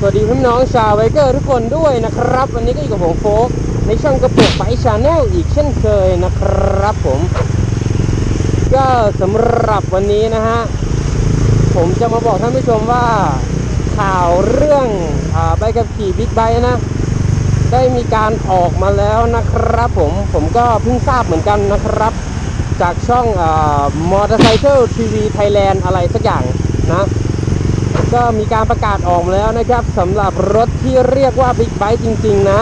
สวัสดีพี่น้องชาวไบเกอร์ทุกคนด้วยนะครับ วันนี้ก็อยู่กับผมโฟกในช่องกระปุกไบชาแนลอีกเช่นเคยนะครับผม ก็สำหรับวันนี้นะฮะ ผมจะมาบอกท่านผู้ชมว่าข่าวเรื่องอาใบขับขี่บิ๊กไบค์นะ ได้มีการออกมาแล้วนะครับผม ผมก็เพิ่งทราบเหมือนกันนะครับ จากช่องมอเตอร์ไซค์ทีวีไทยแลนด์อะไรสักอย่างนะ ก็มีการประกาศออกมาแล้วนะครับสำหรับรถที่เรียกว่าบิ๊กไบค์จริง ๆ นะ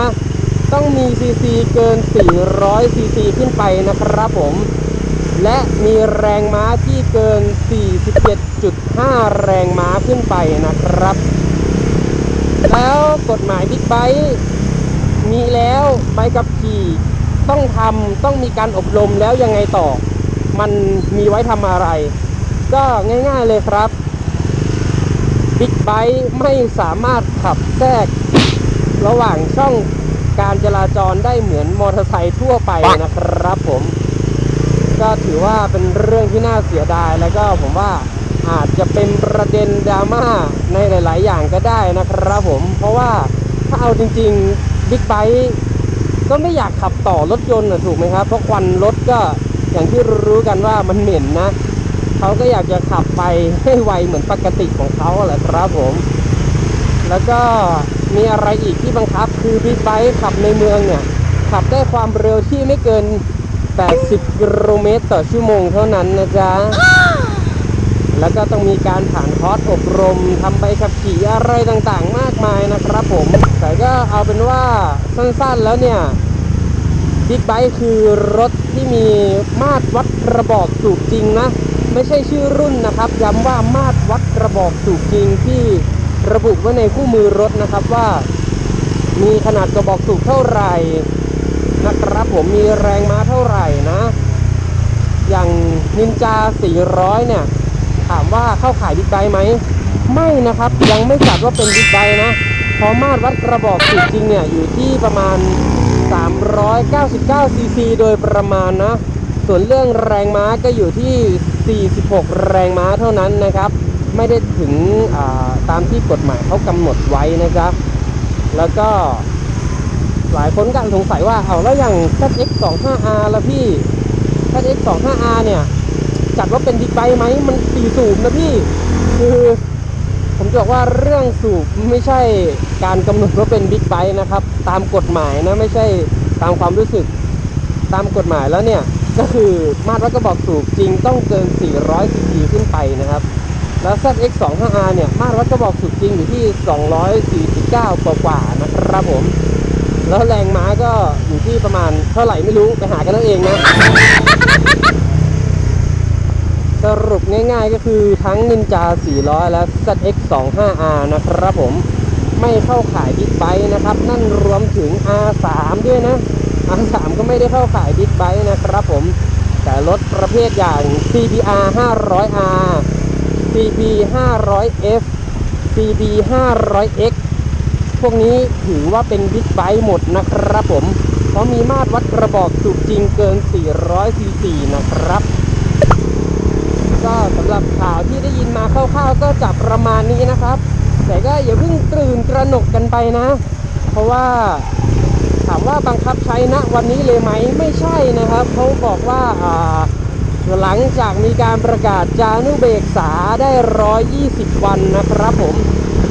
ต้องมีซีซีเกิน 400 ซีซีขึ้นไปนะครับผม และมีแรงม้าที่เกิน 47.5 แรงม้าขึ้นไปนะครับ แล้วกฎหมายบิ๊กไบค์มีแล้วใบขับขี่ต้องทำต้องมีการอบรมแล้วยังไงต่อ มันมีไว้ทำอะไร ก็ง่าย ๆเลยครับ บิ๊กไบค์ไม่สามารถขับแทรกระหว่างช่องการจราจรได้เหมือนมอเตอร์ไซค์ทั่วไปนะครับผม ก็ถือว่าเป็นเรื่องที่น่าเสียดายแล้วก็ผมว่าอาจจะเป็นประเด็นดราม่าในหลาย ๆ อย่างก็ได้นะครับผม เพราะว่าถ้าเอาจริงๆบิ๊กไบค์ก็ไม่อยากขับต่อรถยนต์นะถูกไหมครับ เพราะควันรถก็อย่างที่รู้ๆกันว่ามันเหม็นนะ เขาก็อยากจะขับไปให้ไวเหมือนปกติของเขาแหละครับผม แล้วก็มีอะไรอีกที่บังคับคือบิ๊กไบค์ขับในเมืองเนี่ย ขับได้ความเร็วที่ไม่เกิน 80 กิโลเมตรต่อชั่วโมงเท่านั้นนะจ๊ะ แล้วก็ต้องมีการผ่านคอร์สอบรมทำใบขับขี่อะไรต่างๆ มากมายนะครับผม แต่ก็เอาเป็นว่าสั้นๆแล้วเนี่ยบิ๊กไบค์คือรถที่มีมาตรวัดกระบอกสูบจริงนะ ไม่ใช่ชื่อรุ่นนะครับ ย้ำว่ามาตรวัดกระบอกสูบจริงที่ระบุไว้ในคู่มือรถนะครับว่า มีขนาดกระบอกสูบเท่าไหร่นะครับผมมีแรงม้าเท่าไหร่นะ อย่างนินจา 400 เนี่ย ถามว่าเข้าขายบิ๊กไบค์ไหม ไม่นะครับยังไม่จัดว่าเป็นบิ๊กไบค์นะเพราะมาตรวัดกระบอกสูบจริงเนี่ยอยู่ที่ประมาณ 399 ซีซีโดยประมาณนะ ส่วนเรื่องแรงม้าก็อยู่ที่ 46 แรงม้าเท่านั้นนะครับ ไม่ได้ถึงาตามที่กฎหมายเขากำหนดไว้นะครับ แล้วก็หลายคนก็สงสัยว่าเอาแล้วอย่าง ZX25R ละพี่ ZX25R เนี่ย จัดว่าเป็นบิ๊กไบค์ไหมมันสี่สูบนะพี่ คือผมจะบอกว่าเรื่องสูบไม่ใช่การกำหนดว่าเป็นบิ๊กไบค์นะครับ ตามกฎหมายนะไม่ใช่ตามความรู้สึกตามกฎหมายแล้วเนี่ย ก็คือมาตรวัดกระบอกสูบจริงต้องเกิน 400ซีซีขึ้นไปนะครับ แล้ว ZX25R เนี่ยมาตรวัดกระบอกสูบจริงอยู่ที่ 249กว่าๆนะครับผม แล้วแรงม้าก็อยู่ที่ประมาณเท่าไหร่ไม่รู้ไปหากันเอาเองนะ สรุปง่ายๆก็คือทั้ง Ninja 400 และ ZX 25R นะครับผมไม่เข้าขายบิ๊กไบค์นะครับ นั่นรวมถึง R3 ด้วยนะ R3 ก็ไม่ได้เข้าขายบิ๊กไบค์นะครับผม แต่รถประเภทอย่าง CBR 500R CB 500F CB 500X พวกนี้ถือว่าเป็นบิ๊กไบค์หมดนะครับผม เพราะมีมาตรวัดกระบอกสูบจริงเกิน 400ซีซีนะครับ ก็สำหรับข่าวที่ได้ยินมาคร่าวๆก็จะประมาณนี้นะครับ แต่ก็อย่าเพิ่งตื่นตระหนกกันไปนะ เพราะว่าามว่าบังคับใช้ณวันนี้เลยไหมไม่ใช่นะครับเขาบอกว่าอ่าหลังจากมีการประกาศจานุเบกษาได้ 120 วันนะครับผม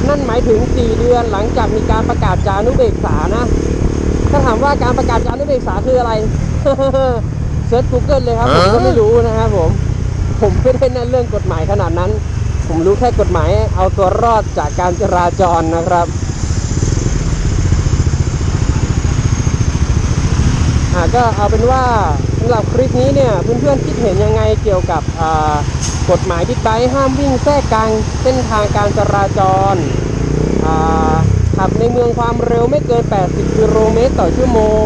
นั่นหมายถึง 4 เดือนหลังจากมีการประกาศจานุเบกษานะ ถ้าถามว่าการประกาศจานุเบกษาคืออะไรเซิร์ช Google เลยครับ ผมก็ไม่รู้นะครับผม ผมไม่ได้แน่นเรื่องกฎหมายขนาดนั้น ผมรู้แค่กฎหมายเอาตัวรอดจากการจราจรนะครับ อ่า ก็เอาเป็นว่าสำหรับคลิปนี้เนี่ยเพื่อนๆคิดเห็นยังไงเกี่ยวกับกฎหมายบิ๊กไบค์ห้ามวิ่งแทรกกลางเส้นทางการจราจรขับในเมืองความเร็วไม่เกิน 80 กิโลเมตรต่อชั่วโมง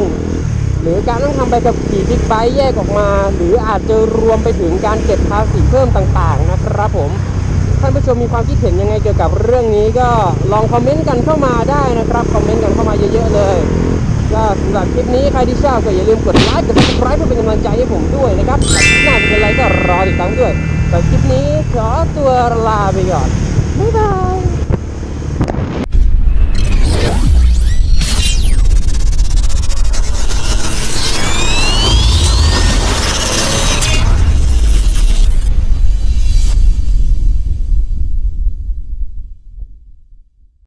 หรือการต้องทำใบขับขี่บิ๊กไบค์แยกออกมา หรืออาจจะรวมไปถึงการเก็บภาษีเพิ่มต่างๆ นะครับผมท่านผู้ชมมีความคิดเห็นยังไงเกี่ยวกับเรื่องนี้ก็ลองคอมเมนต์กันเข้ามาได้นะครับ คอมเมนต์กันเข้ามาเยอะๆเลย ก็สำหรับคลิปนี้ใครที่ชอบก็อย่าลืมกดไลค์กดซับสไครป์เพื่อเป็นกำลังใจให้ผมด้วยนะครับและคลิปหน้าจะเป็นอะไรก็รอติดตามด้วยแต่คลิปนี้ขอตัวลาไปก่อนบ๊ายบาย